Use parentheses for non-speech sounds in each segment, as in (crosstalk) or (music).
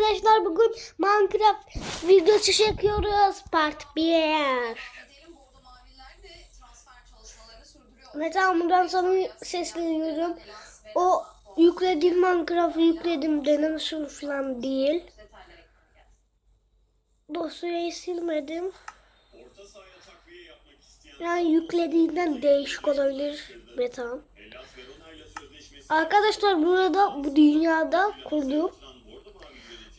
arkadaşlar bugün Minecraft videosu çekiyoruz. Part 1. Edelim Bordo Maviler de transfer çalışmalarını sürdürüyor. Ve tam buradan sana sesleniyorum. O yükledim Minecraft'ı yükledim deneme sonu falan değil. Dosyayı silmedim. Yani yüklediğinden değişik olabilir. Ve tamam. Arkadaşlar burada bu dünyada kurdum.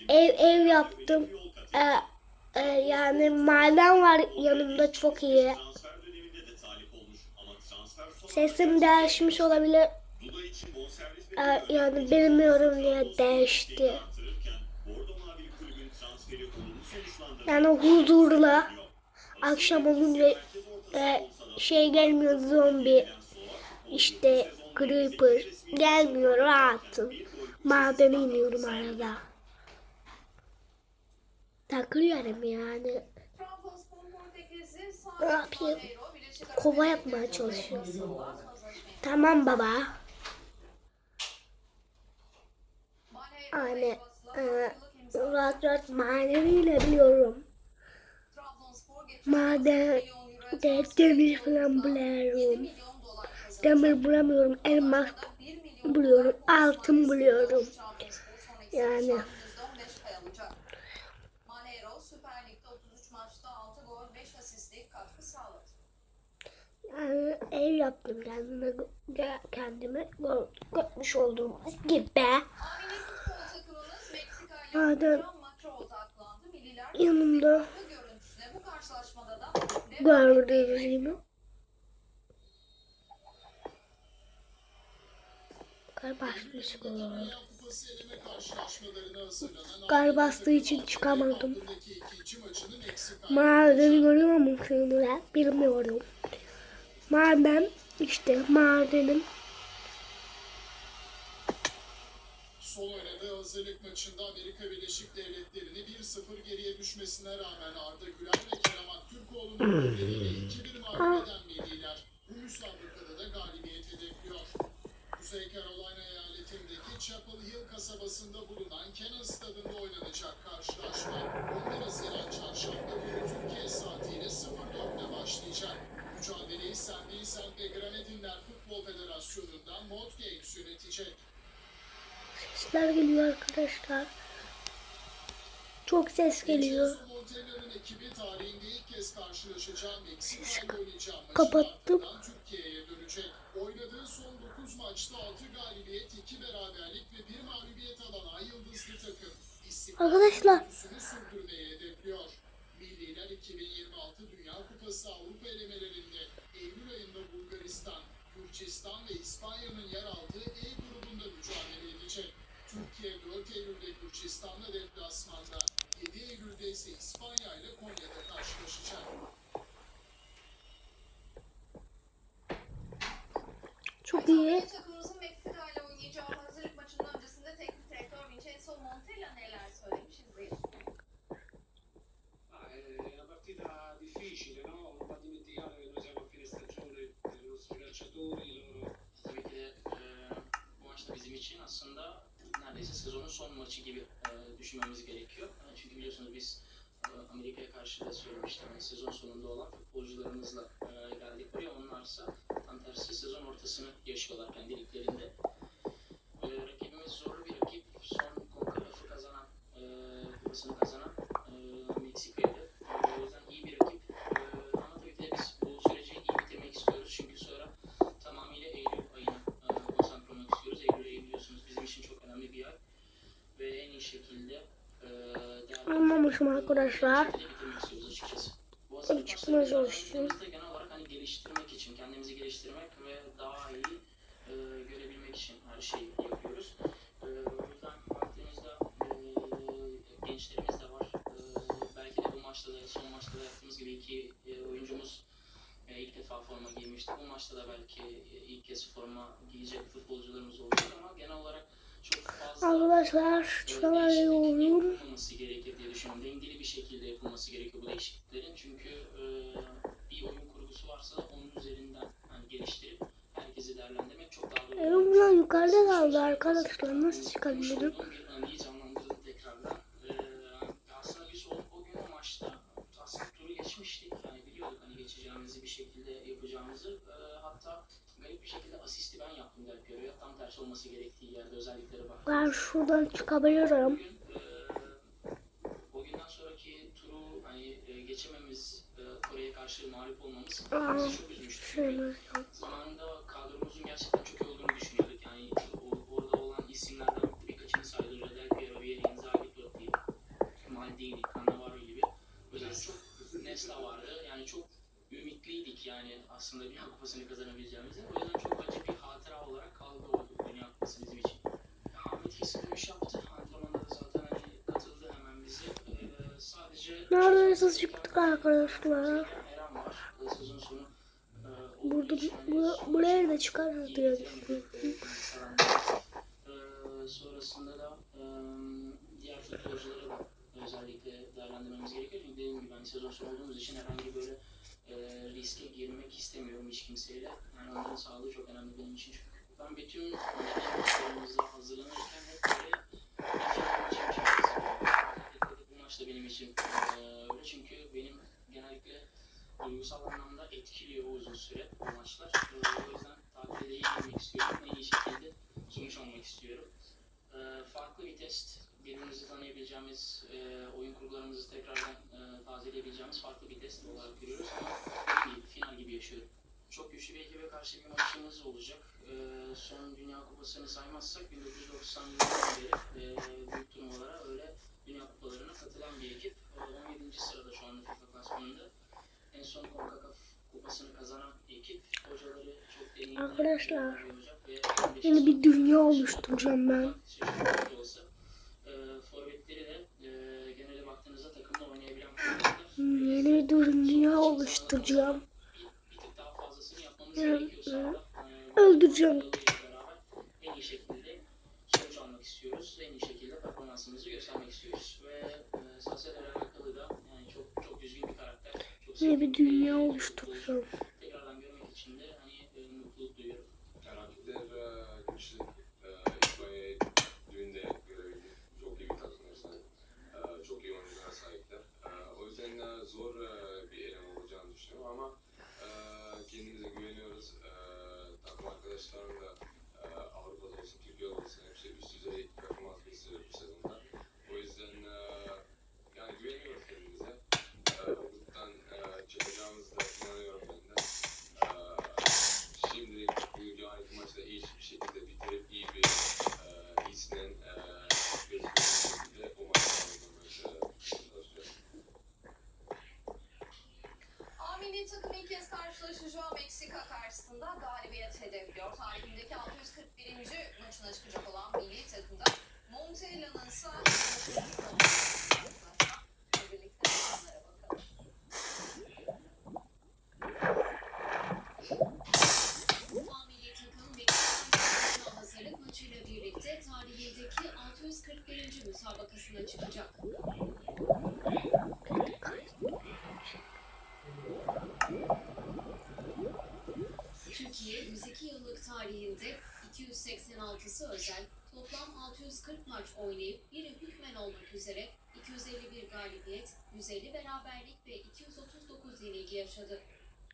Ev ev yaptım. Ee, e, yani maden var yanımda çok iyi. Sesim değişmiş olabilir. Ee, yani bilmiyorum niye değişti. Yani huzurla akşam olunca e, şey gelmiyor zombi işte creeper gelmiyor rahatım. Madene iniyorum arada. Takılıyorum yani. Ne yapayım? Kova yapmaya çalışıyorum. Tamam baba. Elbas'la e, rahat rahat madeneyle biliyorum. Maden de demir falan buluyorum. Demir bulamıyorum. Elmas buluyorum. Altın buluyorum. Yani. Ev yaptım kendime kendime gör- görmüş olduğumuz gibi. Milliler yanımda gördüğünüz gibi. Kar basmış bu. Kupası eleme karşılaşmalarına hazırlanan Kar için çıkamadım. Madeni görüyor musunuz? Bilmiyorum. Maden işte madenim. son oynadığı hazırlık maçında Amerika Birleşik Devletleri'ni 1-0 geriye düşmesine rağmen Arda Güler ve Kerem Aktürkoğlu'nun golleriyle (clears throat) 2-1 mağlup eden Milliler bu müsabakada da galibiyet hedefliyor. Kuzey Carolina eyaletindeki Chapel Hill kasabasında bulunan Kenan Stadı'nda oynanacak karşılaşma 11 Haziran Sesler geliyor arkadaşlar. Çok ses geliyor. Maçın kapattım. ardından Türkiye'ye dönecek. Oynadığı son 9 maçta 6 galibiyet, 2 beraberlik ve 1 mağlubiyet alan Ay Yıldızlı takım. İstiklal Arkadaşlar. görüntüsünü sürdürmeyi hedefliyor. Milliler 2026 Dünya Kupası Avrupa elemelerinde Eylül ayında Bulgaristan, Gürcistan ve İspanya'nın yer aldığı E grubunda mücadele edecek. Türkiye 4 Eylül'de Gürcistan'la deplasmanda, 7 Eylül'de ise İspanya ile Konya'da karşılaşacak. Çok iyi. Takımımızın Meksika ile oynayacağı hazırlık maçının öncesinde teknik direktör Vincenzo Montella neler söylemiş izleyelim. Ah, È una partita difficile, no? Non va dimenticare che noi siamo a fine stagione, i nostri calciatori, loro Tabii ki de e, bu maçta bizim için aslında neredeyse sezonun son maçı gibi e, düşünmemiz gerekiyor. E, çünkü biliyorsunuz biz e, Da söylemiştim. Hani sezon sonunda olan futbolcularımızla e, geldik buraya. Onlarsa tam tersi sezon ortasını yaşıyorlar kendi liglerinde. E, rakibimiz zorlu bir rakip. Son CONCACAF'ı kazanan, e, kupasını kazanan e, Meksika'ydı. E, o yüzden iyi bir rakip. E, ama tabii de biz bu süreci iyi bitirmek istiyoruz. Çünkü sonra tamamıyla Eylül ayına e, konsantre olmak istiyoruz. Eylül ayı biliyorsunuz bizim için çok önemli bir ay. Ve en iyi şekilde e, değerli Anlamamışım arkadaşlar. şekilde bitirmek istiyoruz açıkçası. Bu maçlarını çalışıyorum. genel olarak hani geliştirmek için, kendimizi geliştirmek ve daha iyi e, görebilmek için her şeyi yapıyoruz. E, o yüzden baktığımızda e, gençlerimiz de var. E, belki de bu maçta da son maçta da yaptığımız gibi iki e, oyuncumuz e, ilk defa forma giymişti. Bu maçta da belki e, ilk kez forma giyecek futbolcularımız olacak ama genel olarak çok fazla Arkadaşlar e, şuralara değişiklik dengeli bir şekilde yapılması gerekiyor bu değişikliklerin. Çünkü e, bir oyun kurgusu varsa onun üzerinden hani geliştirip herkesi değerlendirmek çok daha doğru. Evim buradan yukarıda kaldı arkadaşlar. Nasıl çıkabilirim? Anıyı canlandırdım tekrardan. E, aslında biz o, maçta aslında geçmiştik. Yani biliyorduk hani geçeceğimizi bir şekilde yapacağımızı. E, hatta garip bir şekilde asisti ben yaptım garip görüyor. Tam tersi olması gerektiği yerde özelliklere bak. Ben şuradan çıkabilirim. Bugün karşı mağlup olmamız bizi çok üzmüştü. Şöyle. Zamanında kadromuzun gerçekten çok iyi olduğunu düşünüyorduk. Yani o- orada olan isimlerden birkaçını saydım. Radel Piero, Vieri, Inzaghi, Totti, Maldini, Cannavaro gibi. Yüzden çok Nesta vardı. Yani çok ümitliydik yani aslında Dünya Kupası'nı kazanabileceğimize. O yüzden çok acı bir hatıra olarak kaldı o Dünya Kupası bizim için. Ahmet kesin dönüş yaptı. Antrenmanda da zaten hani katıldı hemen bize. Ee, sadece Neredeyse çıktık arkadaşlar. Eren var. Ee, Sezon sonu e, Burada olduğu için hani bu, buraya da çıkarız diye sonrasında da diğer futbolcuları özellikle değerlendirmemiz gerekiyor. Çünkü dediğim gibi hani sezon sonu olduğumuz için herhangi böyle e, riske girmek istemiyorum hiç kimseyle. Yani onların sağlığı çok önemli benim için. Çünkü ben bütün maçlarımıza hazırlanırken hep böyle maç yapacağım. Bu maç da benim için e, öyle çünkü benim genellikle duygusal anlamda etkiliyor uzun süre bu maçlar. E, o yüzden tatilde iyi girmek istiyorum. En iyi şekilde sonuç almak istiyorum. E, farklı bir test, birbirimizi tanıyabileceğimiz, e, oyun kurgularımızı tekrardan e, tazeleyebileceğimiz farklı bir test olarak görüyoruz. Ama final gibi yaşıyorum. Çok güçlü bir ekibe karşı bir maçımız olacak. E, son Dünya Kupası'nı saymazsak 1990 yılından beri e, büyük turnuvalara öyle Dünya Kupalarına katılan bir ekip. E, 17. sırada şu anda FIFA klasmanında. En son CONCACAF kupasını kazanan ekip. Hocaları çok deneyimli. Arkadaşlar, bir hoca ve 15 Yeni bir dünya oluşturacağım ben. Forvetler. Yeni bir dünya oluşturacağım. Sahada. E, Öldüreceğim. en iyi şekilde sonuç almak istiyoruz. En iyi şekilde performansımızı göstermek istiyoruz. Ve e, alakalı da çok çok düzgün bir karakter. Çok Yeni bir dünya oluşturacağım. Takım Türkiye 102 yıllık tarihinde 286'sı özel toplam 640 maç oynayıp biri hükmen olmak üzere 251 galibiyet, 150 beraberlik ve 239 yenilgi yaşadı.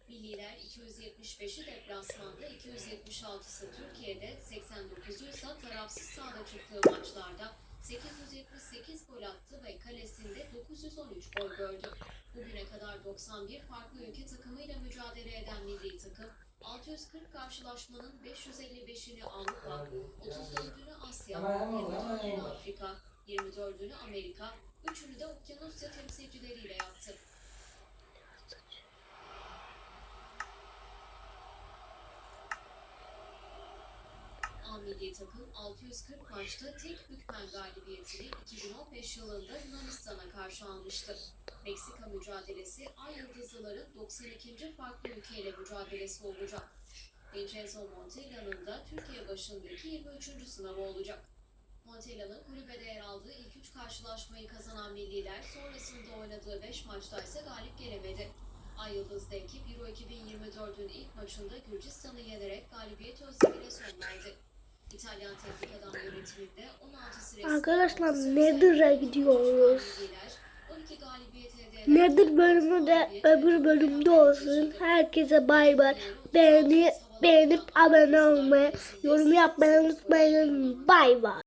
Milliler 275'i deplasmanda, 276'sı Türkiye'de, 89'u ise tarafsız sahada çıktığı maçlarda 878 gol attı ve kalesinde 913 gol gördü. Bugüne kadar 91 farklı ülke takımıyla mücadele eden milli takım, 640 karşılaşmanın 555'ini Avrupa, 34'ünü Asya, 24'ünü Afrika, 24'ünü Amerika, 3'ünü de Okyanusya temsilcileriyle yaptı. A milli takım 640 maçta tek hükmen galibiyetini 2015 yılında Yunanistan'a karşı almıştı. Meksika mücadelesi Ay Yıldızlıların 92. farklı ülkeyle mücadelesi olacak. Vincenzo Montella'nın da Türkiye başındaki 23. sınavı olacak. Montella'nın kulübede yer aldığı ilk üç karşılaşmayı kazanan milliler sonrasında oynadığı 5 maçta ise galip gelemedi. Ay Yıldızlı ekip Euro 2024'ün ilk maçında Gürcistan'ı yenerek galibiyet. İtalyan teknik adam yönetiminde 16 süresinde Arkadaşlar Nether'a gidiyoruz. milliler 12 galibiyet elde ederek Nether bölümü de öbür bölümde olsun. Herkese bay bay. Beğeni, beğenip abone olmayı, yorum yapmayı unutmayın. Bay bay.